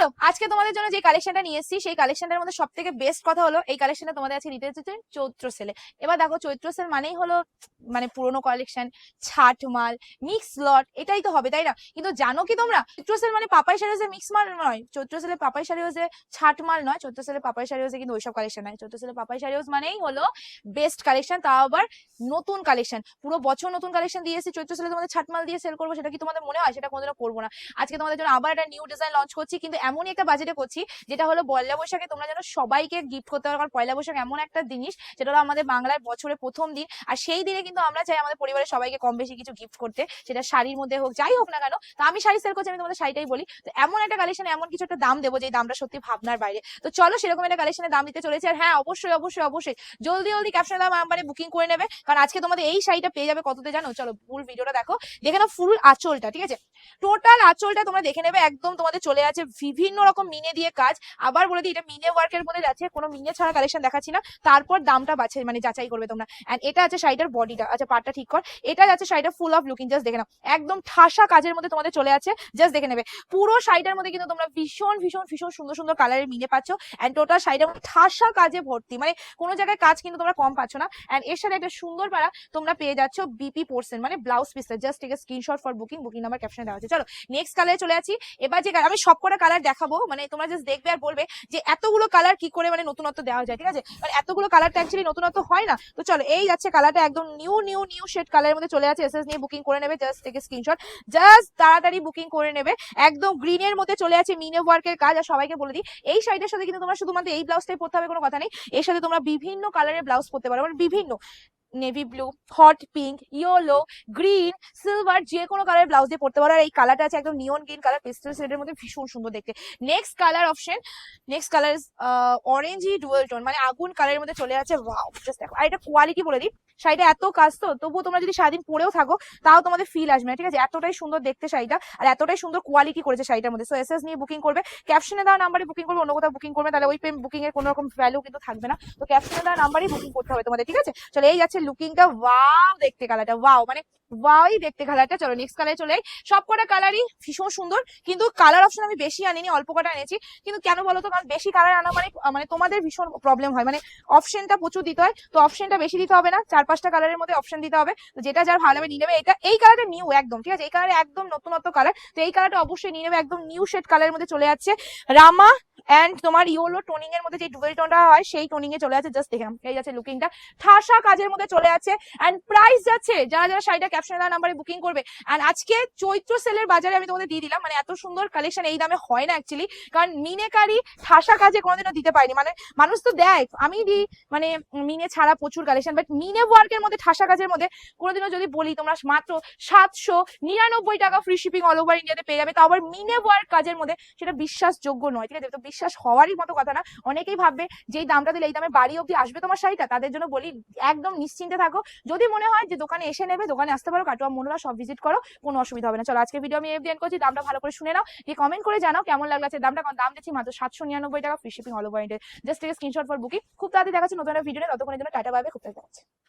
চলো, আজকে তোমাদের জন্য যে কালেকশনটা নিয়ে এসেছি, সেই কালেকশনটার মধ্যে সব থেকে বেস্ট কথা হলো, এই কালেকশনটা তোমাদের আজকে দিতে হচ্ছে চৈত্র সেলে। এবার দেখো, চৈত্র সেল মানেই হলো মানে পুরোনো কালেকশন ছাট মাল মিক্স লট এটাই তো হবে, তাই না? কিন্তু জানো কি তোমরা? চৈত্র সেল মানে পাপাই যে মিক্স মাল নয়। চৈত্র সেলে পাপাই যে ছাট মাল নয়, চৈত্র সেলে পাপাই যে কিন্তু ওইসব কালেকশন নয় চৈত্র সেলে পাপাই শাড়ি মানেই হলো বেস্ট কালেকশন তাও আবার নতুন কালেকশন পুরো বছর নতুন কালেকশন দিয়ে এসেছি, চৈত্র সেলে তোমাদের ছাট মাল দিয়ে সেল করব, সেটা কি তোমাদের মনে হয়? সেটা কোনোদিনও করব না। আজকে তোমাদের জন্য আবার একটা নিউ ডিজাইন লঞ্চ করছি, কিন্তু এমনই একটা বাজেটে করছি, যেটা হলো পয়লা বৈশাখে তোমরা যেন সবাইকে গিফট করতে পারো। কারণ পয়লা বৈশাখ এমন একটা জিনিস যেটা হলো আমাদের বাংলার বছরের প্রথম দিন। আর সেই দিনে কিন্তু আমরা চাই আমাদের পরিবারের সবাইকে কম বেশি কিছু গিফট করতে, সেটা শাড়ির মধ্যে হোক, যাই হোক না কেন। তো আমি শাড়ি সেল করছি, আমি তোমাদের শাড়িটাই বলি। তো এমন একটা কালেকশন এমন কিছু একটা দাম দেবো যে দামটা সত্যি ভাবনার বাইরে। তো চলো সেরকম একটা কালেকশনের দাম দিতে চলেছে। আর হ্যাঁ অবশ্যই অবশ্যই অবশ্যই, জলদি জলদি ক্যাপশন দাম নাম্বারে বুকিং করে নেবে। কারণ আজকে তোমাদের এই শাড়িটা পেয়ে যাবে কততে জানো? চলো ফুল ভিডিওটা দেখো। দেখে না ফুল আঁচলটা, ঠিক আছে? টোটাল আঁচলটা তোমরা দেখে নেবে, একদম তোমাদের চলে আছে বিভিন্ন রকম মিনে দিয়ে কাজ। আবার বলে দিই, এটা মিনে ওয়ার্কের মধ্যে যাচ্ছে, কোনো মিনে ছাড়া কালেকশন দেখাচ্ছি না। তারপর দামটা বাছাই মানে যাচাই করবে তোমরা। এন্ড এটা আছে শাড়িটার বডিটা আচ্ছা পাটটা ঠিক কর। এটা যাচ্ছে শাড়িটা ফুল অফ লুকিং জাস্ট দেখে নাও। একদম ঠাসা কাজের মধ্যে তোমাদের চলে আছে জাস্ট দেখে নেবে। পুরো শাড়িটার মধ্যে কিন্তু তোমরা ভীষণ ভীষণ ভীষণ সুন্দর সুন্দর কালারের মিনে পাচ্ছ। অ্যান্ড টোটাল মধ্যে ঠাসা কাজে ভর্তি। মানে কোনো জায়গায় কাজ কিন্তু তোমরা কম পাচ্ছ না। এন্ড এর সাথে একটা সুন্দর পাড়া তোমরা পেয়ে যাচ্ছ বিপি পোর্সেন মানে ব্লাউজ পিসের জাস্ট ঠিক screenshot for booking booking number ক্যাপশনে দেওয়া আছে। চলো নেক্সট কালারে চলে আছি এবার যে আমি সব কটা কালার দেখাবো মানে তোমরা জাস্ট দেখবে আর বলবে যে এতগুলো কালার কি করে মানে নতুনত্ব দেওয়া যায়, ঠিক আছে? মানে এতগুলো কালারটা অ্যাকচুয়ালি নতুনত্ব হয় না। তো চলো, এই যাচ্ছে কালারটা একদম নিউ নিউ নিউ শেড কালারের মধ্যে চলে আছে। এসএস নিয়ে বুকিং করে নেবে জাস্ট থেকে স্ক্রিনশট জাস্ট তাড়াতাড়ি বুকিং করে নেবে। একদম গ্রিনের মধ্যে চলে আছে মিনে ওয়ার্কের কাজ। আর সবাইকে বলে দিই, এই শাড়িটার সাথে কিন্তু তোমরা শুধুমাত্র এই ব্লাউজটাই পরতে হবে, কোনো কথা নেই। এর সাথে তোমরা বিভিন্ন কালারের ব্লাউজ পরতে পারো। মানে বিভিন্ন। Navy blue hot pink yellow green silver যে কোনো কালার ব্লাউজ দিয়ে পড়তে পারো। আর এই কালারটা আছে একদম নিয়ন গ্রিন কালার পেস্টেল শেডের মধ্যে ভীষণ সুন্দর দেখতে। Next colour option next colour orange ই ডুয়েল টোন মানে আগুন কালারের মধ্যে চলে আছে ওয়াও জাস্ট দেখো। আর এটা কোয়ালিটি বলে দিই। শাড়িটা এত কাজ তো, তবুও তোমরা যদি সারাদিন পরেও থাকো, তাও তোমাদের ফিল আসবে না, ঠিক আছে? এতটাই সুন্দর দেখতে শাড়িটা আর এতটাই সুন্দর কোয়ালিটি করেছে শাড়িটার মধ্যে। সো এস এস নিয়ে বুকিং করবে। ক্যাপশনে দেওয়া নাম্বারে বুকিং করবে, অন্য কোথাও বুকিং করবে, তাহলে ওই বুকিং এর কোনো রকম ভ্যালু কিন্তু থাকবে না। তো ক্যাপশনে দেওয়া নাম্বারই বুকিং করতে হবে তোমাদের, ঠিক আছে? চলো, এই যাচ্ছে লুকিংটা ওয়াও দেখতে কালারটা ওয়াও মানে ওয়াওই দেখতে কালারটা চলো নেক্সট কালারে চলে সব কটা কালারই ভীষণ সুন্দর, কিন্তু কালার অপশন আমি বেশি আনিনি, অল্প কটা এনেছি। কিন্তু কেন বলো তো কারণ বেশি কালার আনা মানে মানে তোমাদের ভীষণ প্রবলেম হয়। মানে অপশনটা প্রচুর দিতে হয়, তো অপশনটা বেশি দিতে হবে না। চার পাঁচটা কালারের মধ্যে অপশন দিতে হবে। যেটা যার ভালো হবে, নিয়ে নেবে। এটা, এই কালারটা নিউ একদম, ঠিক আছে? এই কালারে একদম নতুনত্ব কালার তো এই কালারটা অবশ্যই নিয়ে নেবে। একদম নিউ শেড কালারের মধ্যে চলে যাচ্ছে। রামা এন্ড তোমার ইয়োলো টোনিং এর মধ্যে যে ডুয়েল টোনটা হয়, সেই টোনিং এ চলে যাচ্ছে। জাস্ট দেখলাম এই যাচ্ছে লুকিংটা ঠাসা কাজের মধ্যে চলে যাচ্ছে। এন্ড প্রাইস যাচ্ছে, যারা যারা শাড়িটা ক্যাপশনে দেওয়া নাম্বারে বুকিং করবে। এন্ড আজকে চৈত্র সেলের বাজারে আমি তোমাদের দিয়ে দিলাম। মানে এত সুন্দর কালেকশন এই দামে হয় না অ্যাকচুয়ালি কারণ মিনেকারি ঠাসা কাজে কোনোদিনও দিতে পারিনি। মানে মানুষ তো দেয়। আমি দিই। মানে মিনে ছাড়া প্রচুর কালেকশন বাট মিনে ওয়ার্কের মধ্যে, ঠাসা কাজের মধ্যে কোনোদিনও যদি বলি তোমরা মাত্র সাতশো নিরানব্বই টাকা ফ্রি শিপিং অল ওভার ইন্ডিয়াতে পেয়ে যাবে। তাও আবার মিনে ওয়ার্ক কাজের মধ্যে সেটা বিশ্বাসযোগ্য নয়। ঠিক আছে? তো বিশ্বাস হওয়ারই মতো কথা না। অনেকেই ভাববে যে এই দামটা দিলে এই দামে বাড়ি অব্দি আসবে তোমার শাড়িটা? তাদের জন্য বলি, একদম নিশ্চিন্তে থাকো। যদি মনে হয় যে দোকানে এসে নেবে, দোকানে আসতে পারো, কাটোয়া মনোরা সব ভিজিট করো, কোনো অসুবিধা হবে না। চলো আজকে ভিডিও আমি এফ দিয়ে করছি। দামটা ভালো করে শুনে নাও দিয়ে কমেন্ট করে জানাও কেমন লাগল আছে দামটা। দাম দিচ্ছি মাত্র সাতশো নিরানব্বই টাকা free shipping all over just screenshot for booking খুব তাড়াতাড়ি দেখাচ্ছে নতুন ভিডিও ততক্ষণের জন্য টাটা পাবে খুব তাড়াতাড়ি